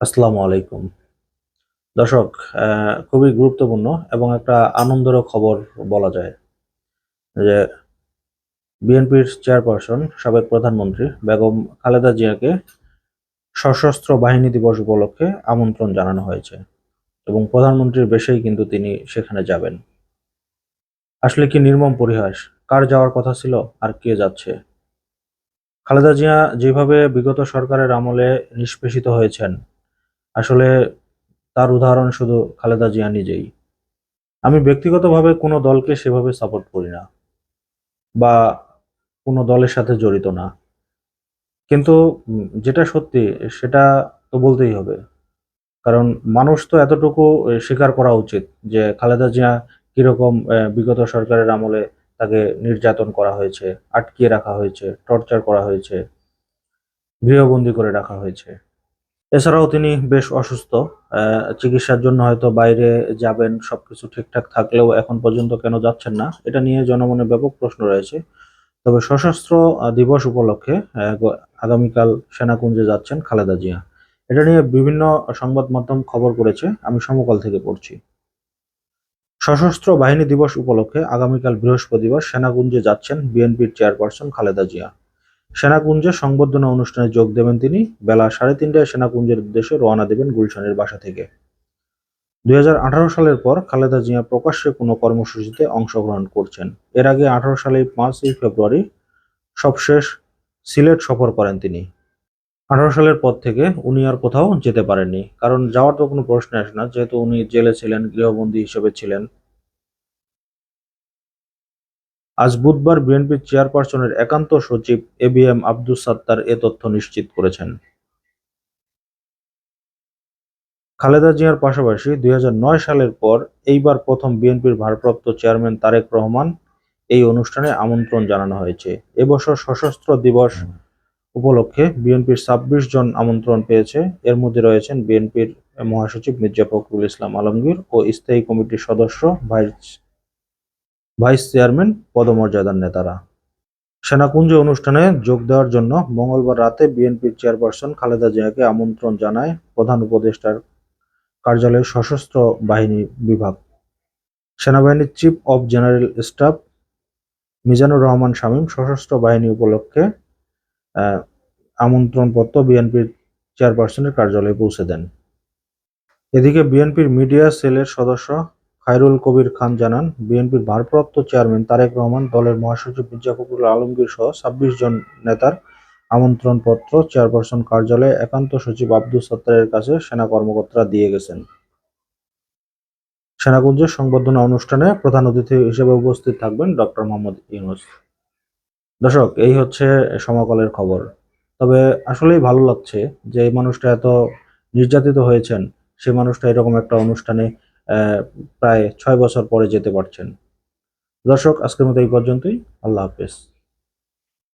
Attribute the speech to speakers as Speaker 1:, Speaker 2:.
Speaker 1: আসসালামু আলাইকুম। দর্শক খুবই গুরুত্বপূর্ণ এবং একটা আনন্দের খবর বলা যায় যে বিএনপির চেয়ারপারসন, সাবেক প্রধানমন্ত্রী বেগম খালেদা জিয়াকে সশস্ত্র বাহিনী দিবস উপলক্ষে আমন্ত্রণ জানানো হয়েছে এবং প্রধানমন্ত্রীর বেশেই কিন্তু তিনি সেখানে যাবেন। আসলে কি নির্মম পরিহাস? কার যাওয়ার কথা ছিল আর কে যাচ্ছে? খালেদা জিয়া যেভাবে বিগত সরকারের আমলে নিষ্পেষিত হয়েছেন আসলে তার উদাহরণ শুধু খালেদা জিয়া নিজেই। আমি ব্যক্তিগতভাবে কোনো দলকে সেভাবে সাপোর্ট করি না বা কোনো দলের সাথে জড়িত না। কিন্তু যেটা সত্যি, সেটা তো বলতেই হবে। কারণ মানুষ তো এতটুকু স্বীকার করা উচিত যে খালেদা জিয়া কীরকম বিগত সরকারের আমলে তাকে নির্যাতন করা হয়েছে, আটকিয়ে রাখা হয়েছে টর্চার করা হয়েছে, গৃহবন্দী করে রাখা হয়েছে। এছাড়াও তিনি বেশ অসুস্থ চিকিৎসার জন্য হয়তো বাইরে যাবেন, সবকিছু ঠিকঠাক থাকলেও এখন পর্যন্ত কেন যাচ্ছেন না, এটা নিয়ে জনমনে ব্যাপক প্রশ্ন রয়েছে। তবে সশস্ত্র দিবস উপলক্ষে আগামীকাল সেনাকুঞ্জে যাচ্ছেন খালেদা জিয়া। এটা নিয়ে বিভিন্ন সংবাদ মাধ্যম খবর করেছে, আমি সমকাল থেকে পড়ছি। সশস্ত্র বাহিনী দিবস উপলক্ষে আগামীকাল বৃহস্পতিবার সেনাকুঞ্জে যাচ্ছেন বিএনপির চেয়ারপারসন খালেদা জিয়া। সেনাকুঞ্জে সংবর্ধনা অনুষ্ঠানে যোগ দেবেন তিনি। বেলা সাড়ে তিনটায় সেনাকুঞ্জের উদ্দেশ্যে রওনা দেবেন গুলশানের বাসা থেকে। দুই হাজার আঠারো সালের পর খালেদা জিয়া প্রকাশ্যে কোনো কর্মসূচিতে অংশগ্রহণ করছেন। এর আগে আঠারো সালে পাঁচই ফেব্রুয়ারি সবশেষ সিলেট সফর করেন তিনি। আঠারো সালের পর থেকে উনি আর কোথাও যেতে পারেননি। কারণ যাওয়ার তো কোনো প্রশ্ন আসে না। যেহেতু উনি জেলে ছিলেন, গৃহবন্দী হিসেবে ছিলেন। আজ বুধবার বিএনপির চেয়ারপারসনের একান্ত সচিব A B M Abdus Sattar এ তথ্য নিশ্চিত করেছেন। খালেদা জিয়ার পাশাপাশি দুই হাজার নয় সালের পর এইবার প্রথম বিএনপির ভারপ্রাপ্ত চেয়ারম্যান তারেক রহমান এই অনুষ্ঠানে আমন্ত্রণ জানানো হয়েছে। এবছর সশস্ত্র দিবস উপলক্ষে বিএনপির ছাব্বিশ জন আমন্ত্রণ পেয়েছে। এর মধ্যে রয়েছেন বিএনপির মহাসচিব মির্জা ফখরুল ইসলাম আলমগীর ও স্থায়ী কমিটির সদস্য ভাইস ভাইস চেয়ারম্যান, পদমর্যাদার নেতারা। সেনাকুঞ্জ অনুষ্ঠানে যোগ দেওয়ার জন্য মঙ্গলবার রাতে বিএনপির চেয়ারপারসন খালেদা জিয়াকে আমন্ত্রণ জানায় প্রধান উপদেষ্টার কার্যালয়ের সশস্ত্র বাহিনী বিভাগ। সেনাবাহিনীর chief of general staff Mizanur Rahman Shamim সশস্ত্র বাহিনী উপলক্ষে আমন্ত্রণপত্র বিএনপির চেয়ারপারসনের কার্যালয়ে পৌঁছে দেন। এদিকে বিএনপির মিডিয়া সেলের সদস্য খায়রুল কবির খান জানান, বিএনপির ভারপ্রাপ্ত চেয়ারম্যান তারেক রহমান, দলের মহাসচিব মির্জা ফখরুল আলমগীর সহ ছাব্বিশ জন নেতার আমন্ত্রণপত্র চেয়ারপারসন কার্যালয়ে একান্ত সচিব আব্দুল সত্তারের কাছে সেনা কর্মকর্তারা দিয়ে গেছেন। সেনাকুঞ্জের সংবর্ধনা অনুষ্ঠানে প্রধান অতিথি হিসেবে উপস্থিত থাকবেন ডক্টর মোহাম্মদ ইউনুস। দর্শক, এই হচ্ছে সমাকলের খবর। তবে আসলেই ভালো লাগছে যে এই মানুষটা এত নির্যাতিত হয়েছেন সেই মানুষটা এরকম একটা অনুষ্ঠানে প্রায় ছয় বছর পরে যেতে পারছেন। দর্শক আজকের মতো এই পর্যন্তই। আল্লাহ হাফেজ।